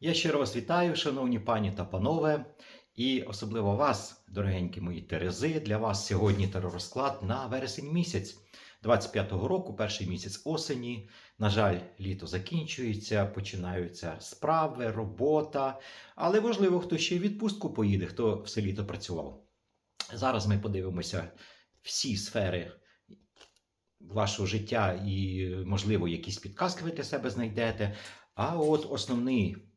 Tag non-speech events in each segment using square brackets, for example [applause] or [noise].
Я щиро вас вітаю, шановні пані та панове, і особливо вас, дорогенькі мої Терези. Для вас сьогодні теророзклад на вересень місяць 25-го року, перший місяць осені. На жаль, літо закінчується, починаються справи, робота. Але важливо, хто ще й відпустку поїде, хто все літо працював. Зараз ми подивимося всі сфери вашого життя і, можливо, якісь підказки ви для себе знайдете. А от основний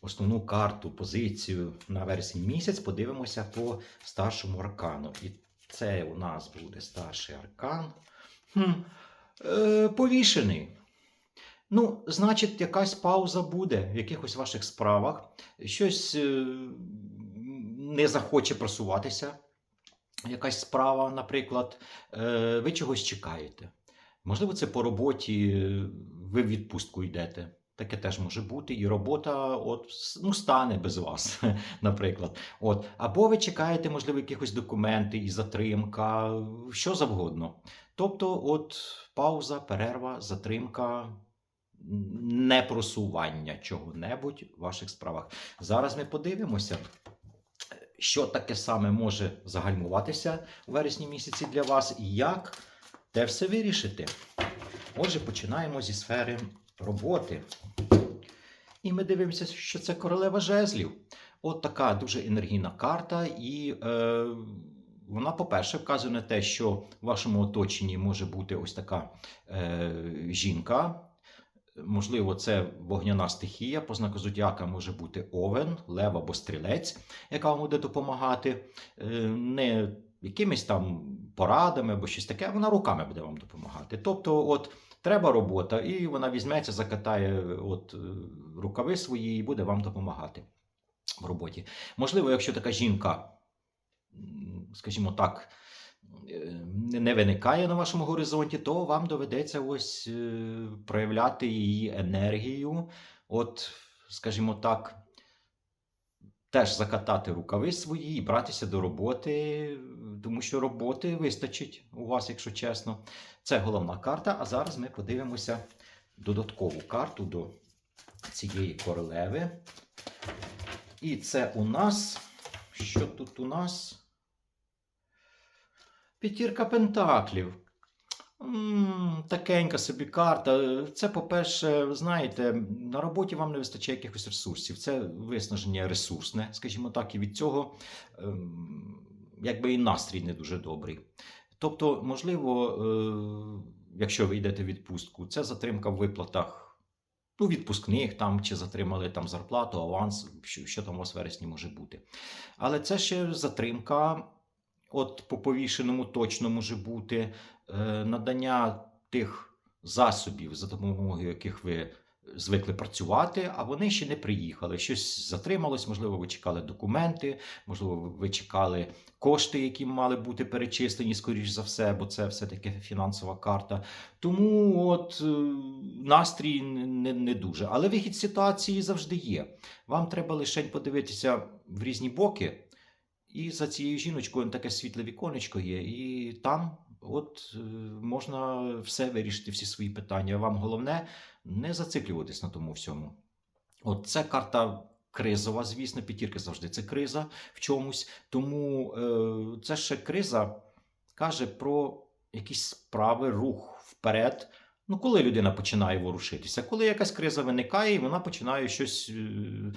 основну карту, позицію на вересень місяць подивимося по старшому аркану. І це у нас буде старший аркан. Хм, е, повішений. Ну, значить, якась пауза буде в якихось ваших справах. Щось е, не захоче просуватися. Якась справа, наприклад, е, ви чогось чекаєте. Можливо, це по роботі, е, ви в відпустку йдете. Таке теж може бути, і робота от, ну, стане без вас, [laughs] наприклад. От. Або ви чекаєте, можливо, якихось документи і затримка, що завгодно. Тобто, от пауза, перерва, затримка, непросування чого-небудь в ваших справах. Зараз ми подивимося, що таке саме може загальмуватися у вересні місяці для вас і як те все вирішити. Отже, починаємо зі сфери роботи. І ми дивимося, що це королева жезлів. От така дуже енергійна карта, і е, вона, по-перше, вказує на те, що в вашому оточенні може бути ось така е, жінка. Можливо, це вогняна стихія, по знаку зодіака може бути овен, лев або стрілець, яка вам буде допомагати. Е, не якимись там порадами або щось таке, вона руками буде вам допомагати. Тобто, от треба робота, і вона візьметься, закатає от, е, рукави свої і буде вам допомагати в роботі. Можливо, якщо така жінка, скажімо так, е, не виникає на вашому горизонті, то вам доведеться ось е, проявляти її енергію. От, скажімо так, теж закатати рукави свої і братися до роботи, тому що роботи вистачить у вас, якщо чесно. Це головна карта. А зараз ми подивимося додаткову карту до цієї королеви. І це у нас. Що тут у нас? П'ятірка пентаклів. Такенька собі карта. Це, по-перше, знаєте, на роботі вам не вистачає якихось ресурсів. Це виснаження ресурсне, скажімо так, і від цього ем, якби і настрій не дуже добрий. Тобто, можливо, е, якщо ви йдете в відпустку, це затримка в виплатах. Ну, відпускних там чи затримали там зарплату, аванс, що, що там у вас вересні може бути. Але це ще затримка, от по повішеному точно може бути надання тих засобів, за допомогою яких ви звикли працювати, а вони ще не приїхали. Щось затрималось, можливо, ви чекали документи, можливо, ви чекали кошти, які мали бути перечислені, скоріш за все, бо це все-таки фінансова карта. Тому от е, настрій не, не дуже. Але вихід ситуації завжди є. Вам треба лише подивитися в різні боки. І за цією жіночкою таке світле віконечко є, і там от е, можна все вирішити, всі свої питання. Вам головне не зациклюватись на тому всьому. От це карта кризова, звісно, п'ятірка завжди це криза в чомусь. Тому е, це ще криза каже про якісь справи, рух вперед. Ну, коли людина починає ворушитися, коли якась криза виникає, і вона починає щось е,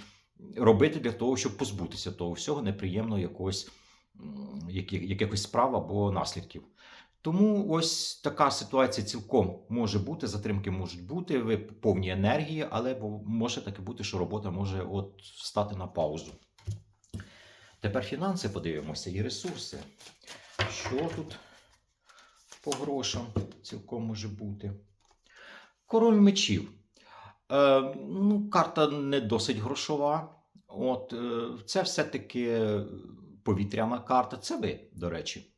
робити для того, щоб позбутися того всього неприємного якогось, якихось справ або наслідків. Тому ось така ситуація цілком може бути, затримки можуть бути, ви повні енергії, але може таке бути, що робота може от стати на паузу. Тепер фінанси подивимося і ресурси. Що тут по грошам цілком може бути? Король мечів. Е, ну, карта не досить грошова. От, е, це все-таки повітряна карта. Це ви, до речі.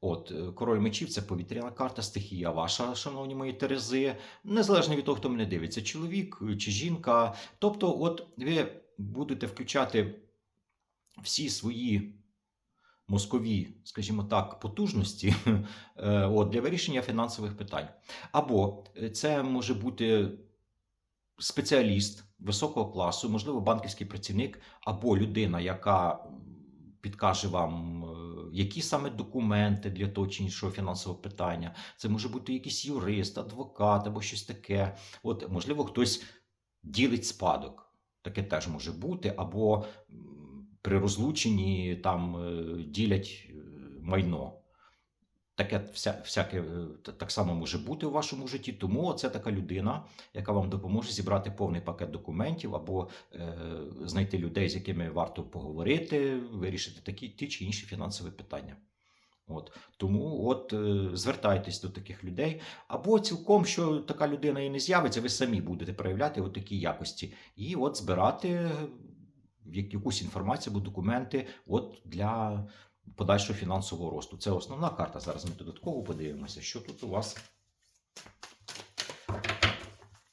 От, е, король мечів це повітряна карта, стихія ваша, шановні мої Терези. Незалежно від того, хто мене дивиться, чоловік чи жінка. Тобто, от ви будете включати всі свої мозкові, скажімо так, потужності [laughs] е, от, для вирішення фінансових питань. Або е, це може бути спеціаліст високого класу, можливо, банківський працівник або людина, яка підкаже вам, е, які саме документи для того чи іншого фінансового питання. Це може бути якийсь юрист, адвокат або щось таке. От, можливо, хтось ділить спадок. Таке теж може бути, або при розлученні там е, ділять е, майно. Таке вся, всяке е, так само може бути у вашому житті. Тому це така людина, яка вам допоможе зібрати повний пакет документів або е, знайти людей, з якими варто поговорити, вирішити такі ті чи інші фінансові питання. От тому, от е, звертайтесь до таких людей, або цілком, що така людина і не з'явиться, ви самі будете проявляти такі якості, і от збирати е, якусь інформацію або документи от для подальшого фінансового росту. Це основна карта. Зараз ми додатково подивимося, що тут у вас.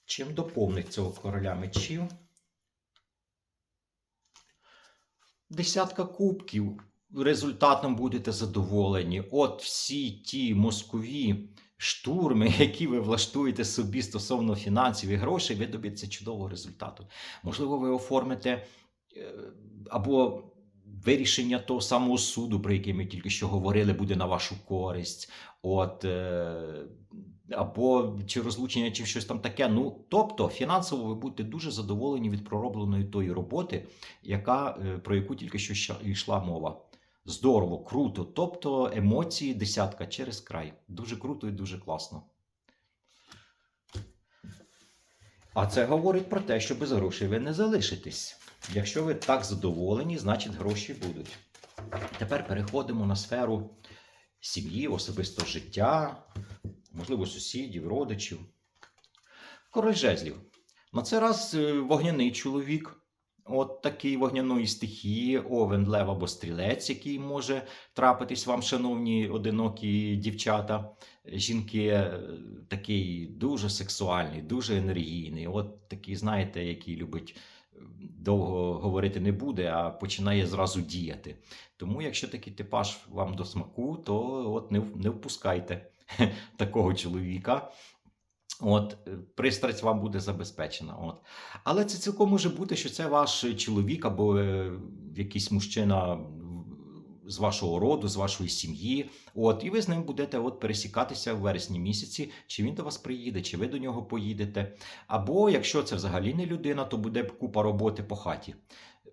Чим доповнить цього короля мечів? Десятка кубків. Результатом будете задоволені. От всі ті мозкові штурми, які ви влаштуєте собі стосовно фінансів і грошей, ви доб'єтеся чудового результату. Можливо, ви оформите е, або вирішення того самого суду, про який ми тільки що говорили, буде на вашу користь. От, е, або чи розлучення, чи щось там таке. Ну, тобто, фінансово ви будете дуже задоволені від проробленої тої роботи, яка, е, про яку тільки що йшла мова. Здорово, круто. Тобто емоції десятка через край. Дуже круто і дуже класно. А це говорить про те, що без грошей ви не залишитесь. Якщо ви так задоволені, значить гроші будуть. Тепер переходимо на сферу сім'ї, особистого життя, можливо, сусідів, родичів. Король жезлів. На це раз е, вогняний чоловік. От такий вогняної стихії, овен, лев або стрілець, який може трапитись вам, шановні одинокі дівчата, жінки, е, такий дуже сексуальний, дуже енергійний. От такий, знаєте, який любить довго говорити не буде, а починає зразу діяти. Тому, якщо такий типаж вам до смаку, то от не, не впускайте [laughs] такого чоловіка. От, е, пристрасть вам буде забезпечена. От. Але це цілком може бути, що це ваш чоловік або е, якийсь мужчина з вашого роду, з вашої сім'ї. От, і ви з ним будете от пересікатися в вересні місяці, чи він до вас приїде, чи ви до нього поїдете. Або якщо це взагалі не людина, то буде купа роботи по хаті.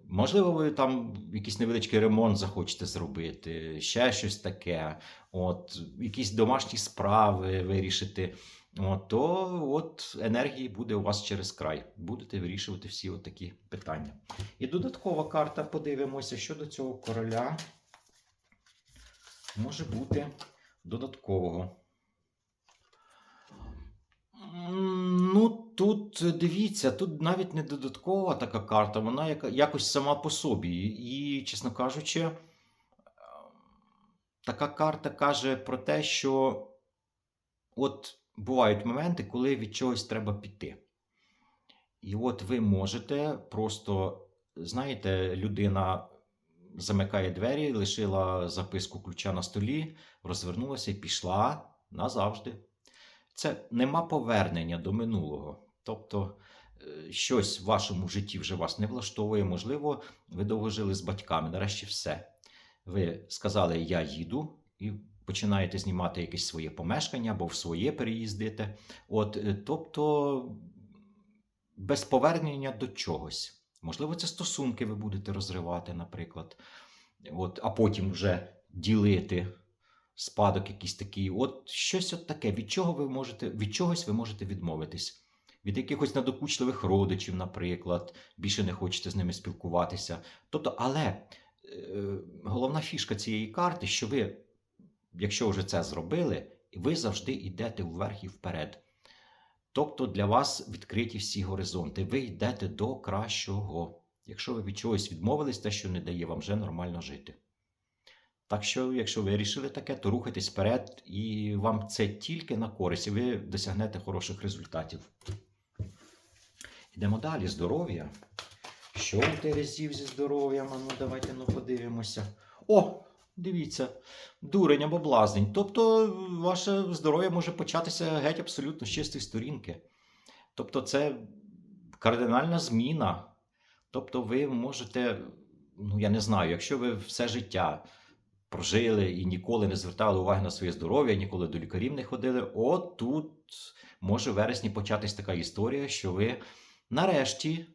Можливо, ви там якийсь невеличкий ремонт захочете зробити, ще щось таке, от, якісь домашні справи вирішити. От, то от енергії буде у вас через край. Будете вирішувати всі от такі питання. І додаткова карта, подивимося, що до цього короля може бути додаткового. Ну, тут е, дивіться, тут навіть не додаткова така карта, вона якось сама по собі. І, чесно кажучи, е, така карта каже про те, що от бувають моменти, коли від чогось треба піти. І от ви можете просто, знаєте, людина замикає двері, лишила записку ключа на столі, розвернулася і пішла назавжди. Це нема повернення до минулого. Тобто е, щось в вашому житті вже вас не влаштовує. Можливо, ви довго жили з батьками. Нарешті все. Ви сказали, я їду, і починаєте знімати якесь своє помешкання або в своє переїздите. От, е, тобто, без повернення до чогось. Можливо, це стосунки ви будете розривати, наприклад. От, а потім вже ділити спадок якийсь такий. От щось от таке. Від чого ви можете, від чогось ви можете відмовитись. Від якихось надокучливих родичів, наприклад, більше не хочете з ними спілкуватися. Тобто, але е, головна фішка цієї карти, що ви, якщо вже це зробили, ви завжди йдете вверх і вперед. Тобто для вас відкриті всі горизонти. Ви йдете до кращого. Якщо ви від чогось відмовились, те, що не дає вам вже нормально жити. Так що, якщо ви вирішили таке, то рухайтесь вперед, і вам це тільки на користь, і ви досягнете хороших результатів. Йдемо далі. Здоров'я. Що у Терезів зі здоров'ям? Ну, давайте ну, подивимося. О, дивіться, дурень або блазнень. Тобто, ваше здоров'я може початися геть абсолютно з чистої сторінки. Тобто, це кардинальна зміна. Тобто, ви можете, ну я не знаю, якщо ви все життя прожили і ніколи не звертали уваги на своє здоров'я, ніколи до лікарів не ходили, от тут може в вересні початись така історія, що ви нарешті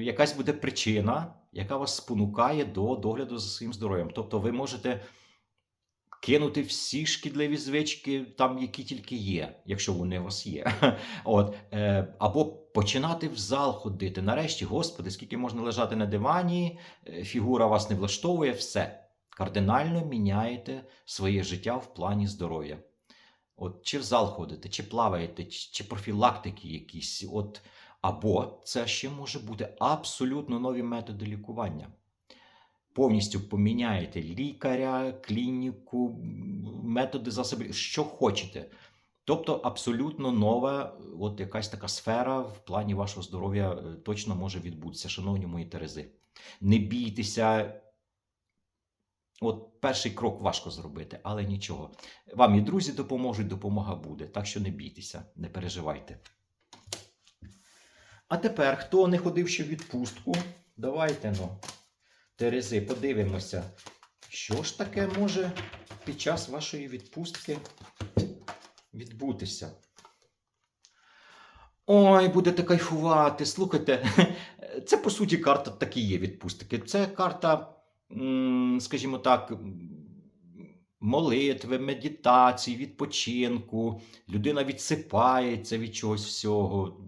якась буде причина, яка вас спонукає до догляду за своїм здоров'ям. Тобто, ви можете кинути всі шкідливі звички, там, які тільки є, якщо вони у вас є. [laughs] От, е, або починати в зал ходити. Нарешті, господи, скільки можна лежати на дивані, е, фігура вас не влаштовує, все. Кардинально міняєте своє життя в плані здоров'я. От, чи в зал ходите, чи плаваєте, чи профілактики якісь. От, або це ще може бути абсолютно нові методи лікування повністю поміняєте лікаря, клініку, методи засоби, що хочете. Тобто абсолютно нова, от якась така сфера в плані вашого здоров'я е, точно може відбутися, шановні мої Терези. Не бійтеся. От перший крок важко зробити, але нічого. Вам і друзі допоможуть, допомога буде. Так що не бійтеся, не переживайте. А тепер, хто не ходив ще в відпустку, давайте ну. Терези, подивимося, що ж таке може під час вашої відпустки відбутися. Ой, будете кайфувати. Слухайте, це по суті карта так і є відпустки. Це карта, скажімо так, молитви, медитації, відпочинку. Людина відсипається від чогось всього,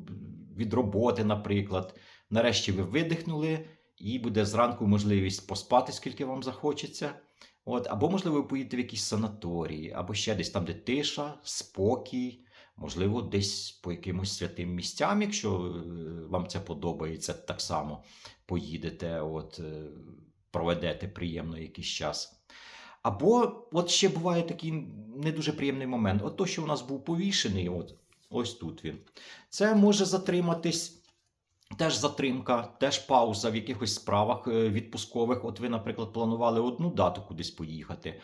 від роботи, наприклад. Нарешті ви видихнули і буде зранку можливість поспати, скільки вам захочеться. От, або, можливо, ви поїдете в якісь санаторії, або ще десь там, де тиша, спокій, можливо, десь по якимось святим місцям, якщо е, вам це подобається, так само поїдете, от, е, проведете приємно якийсь час. Або от ще буває такий не дуже приємний момент. От то, що у нас був повішений, от, ось тут він. Це може затриматись. Теж затримка, теж пауза в якихось справах е, відпускових. От ви, наприклад, планували одну дату кудись поїхати.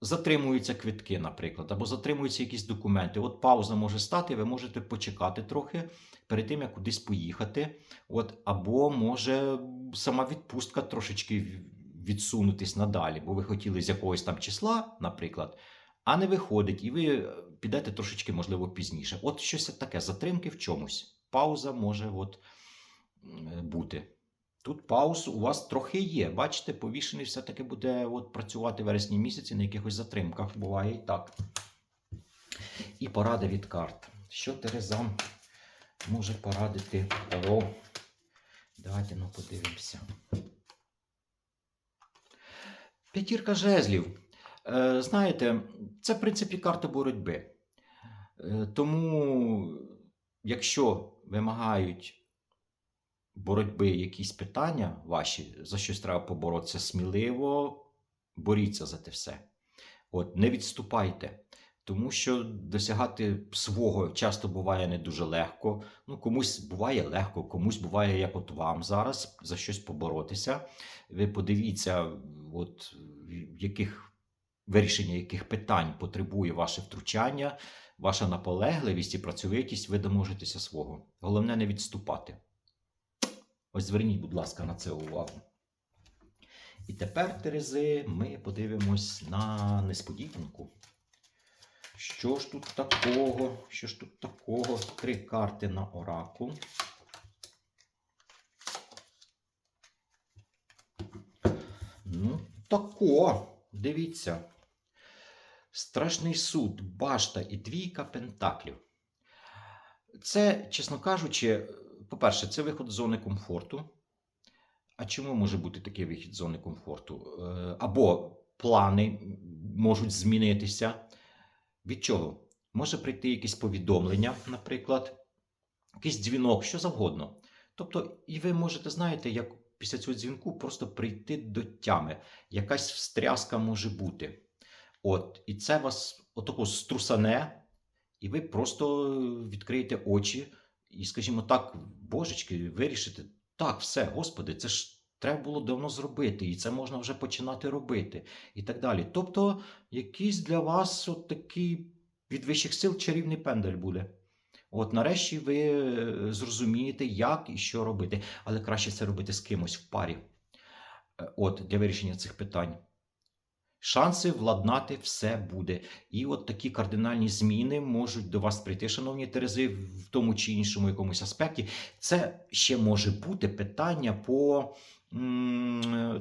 Затримуються квитки, наприклад, або затримуються якісь документи. От пауза може стати, ви можете почекати трохи перед тим, як кудись поїхати. От, або може сама відпустка трошечки відсунутись надалі, бо ви хотіли з якогось там числа, наприклад, а не виходить, і ви е, підете трошечки, можливо, пізніше. От щось таке, затримки в чомусь. Пауза може от, бути. Тут пауз у вас трохи є. Бачите, повішений все-таки буде от, працювати вересні місяці на якихось затримках. Буває і так. І поради від карт. Що Терезам може порадити Таро? Давайте ну, подивимося. П'ятірка жезлів. Е, знаєте, це, в принципі, карта боротьби. Е, тому, якщо вимагають боротьби якісь питання ваші, за щось треба поборотися сміливо, боріться за те все. От, не відступайте. Тому що досягати свого часто буває не дуже легко. Ну, комусь буває легко, комусь буває, як от вам зараз, за щось поборотися. Ви подивіться, от в яких вирішення яких питань потребує ваше втручання, ваша наполегливість і працьовитість, ви доможетеся свого. Головне не відступати. Ось зверніть, будь ласка, на це увагу. І тепер, Терези, ми подивимось на несподіванку. Що ж тут такого? Що ж тут такого? Три карти на оракул. Ну, тако. Дивіться. Страшний суд, башта і двійка пентаклів. Це, чесно кажучи, по-перше, це виход з зони комфорту. А чому може бути такий вихід з зони комфорту? Е, Або плани можуть змінитися. Від чого? Може прийти якесь повідомлення, наприклад, якийсь дзвінок, що завгодно. Тобто, і ви можете, знаєте, як після цього дзвінку просто прийти до тями. Якась встряска може бути. От, і це вас отако струсане, і ви просто відкриєте очі, і, скажімо так, божечки, вирішите, так, все, Господи, це ж треба було давно зробити, і це можна вже починати робити, і так далі. Тобто, якийсь для вас от такий від вищих сил чарівний пендель буде. От нарешті ви е, зрозумієте, як і що робити. Але краще це робити з кимось в парі. Е, От для вирішення цих питань. Шанси владнати все буде. І от такі кардинальні зміни можуть до вас прийти, шановні Терези, в тому чи іншому якомусь аспекті. Це ще може бути питання по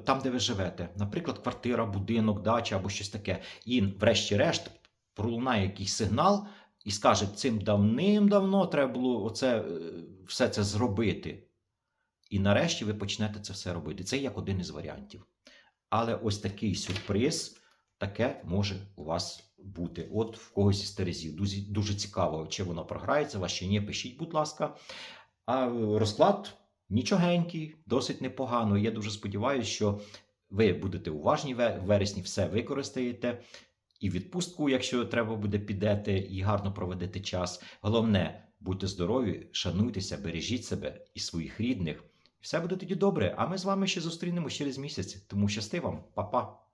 там, де ви живете. Наприклад, квартира, будинок, дача або щось таке. І, врешті-решт, пролунає якийсь сигнал і скаже, цим давним-давно треба було оце, е, все це зробити. І нарешті ви почнете це все робити. Це як один із варіантів. Але ось такий сюрприз, таке може у вас бути. От в когось із терезів. Дуже, дуже цікаво, чи воно програється, вас чи ні, пишіть, будь ласка. А розклад нічогенький, досить непогано. Я дуже сподіваюся, що ви будете уважні в вересні, все використаєте. І відпустку, якщо треба буде, підете і гарно проведете час. Головне, будьте здорові, шануйтеся, бережіть себе і своїх рідних. Все буде тоді добре. А ми з вами ще зустрінемось через місяць. Тому щасти вам, Па-па!